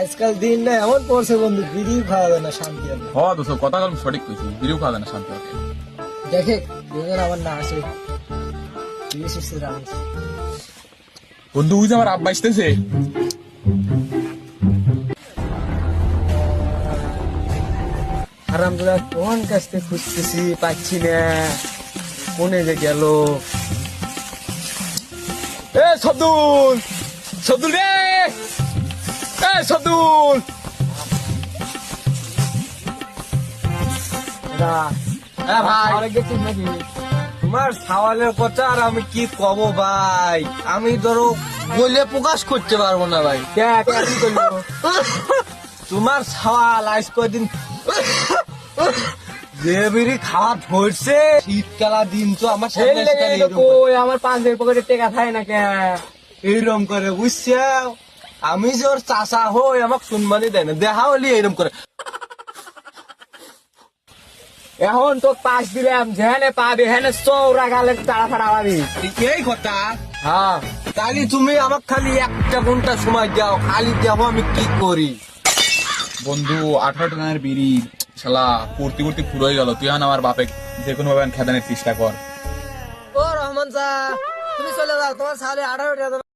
আজকাল দিনটা এমন পড়ছে বন্ধু বিড়ি খাওয়া যায় না শান্তি হবে হ দোস্ত কথা কলম সঠিক কইছি বিড়িও খাওয়া যায় না শান্তি হবে দেখে দুজন আমার না আসে। বন্ধু যে আমার আব্বা আসতেছে। আরাম দাদা কোন কাছ থেকে খুঁজতেছি পাচ্ছি না। কোনে যে গেল। এ সবদুল সবদুল রে! এ সবদুল তোমার সওয়ালের কথা আর আমি কি কব ভাই? আমি ধরো বলে প্রকাশ করতে পারব না ভাই। তোমার সওয়াল আজ কদিন যে খাওয়া ধরছে। শীতকালা দিন তো আমার করে- আমার পাঁচের পকেটে টেকা থাকে না কে এইরকম করে বুঝছে আমি যে ওর চাষা হই আমাকে সম্মানই দেয় না। দেখা হলি এইরকম করে। এখন তো পাঁচ দিলাম যেখানে পাবি হেনে চৌরা গালে তাড়া ফাড়া পাবি। এই কথা? হ্যাঁ। তাহলে তুমি আমাকে খালি একটা ঘণ্টা সময় দাও খালি দেখো আমি কি করি? বন্ধু আঠারো টাকার বিড়ি। শালা পূর্তি পূর্তি পুরোই গেল। তুই আন আমার বাপে যে কোনো ভাবে খেদানের চেষ্টা কর। ও রহমান সা তুমি চলে যাও, তোমার সালে আঠারো টাকা